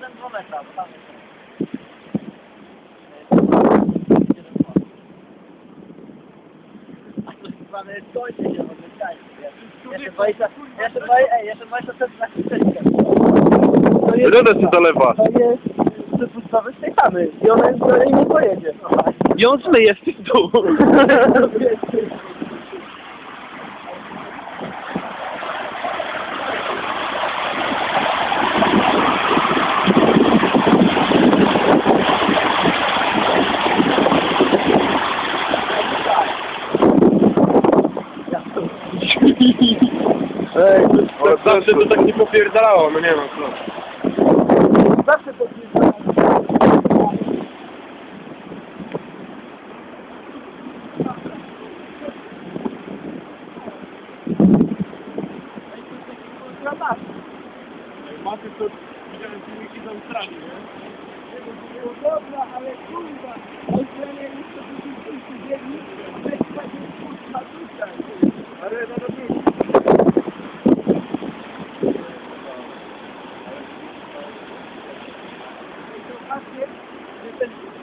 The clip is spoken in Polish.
1,2 metra, bo tam jest. A to chyba my kończy się, bo. Jeszcze 20, jeszcze 20, ej, jeszcze 20 cent na jest, Ile ty dolewa? to jest przepustowy z tej tamy i ona już dalej nie pojedzie. I on zleje z tych dół. Ej, Ale zawsze to tak nie popierdalało, no nie no co. zawsze to jest... Maty to widziałem filmiki z Australii, nie? Dobra, ale kurwa, Australia Thank.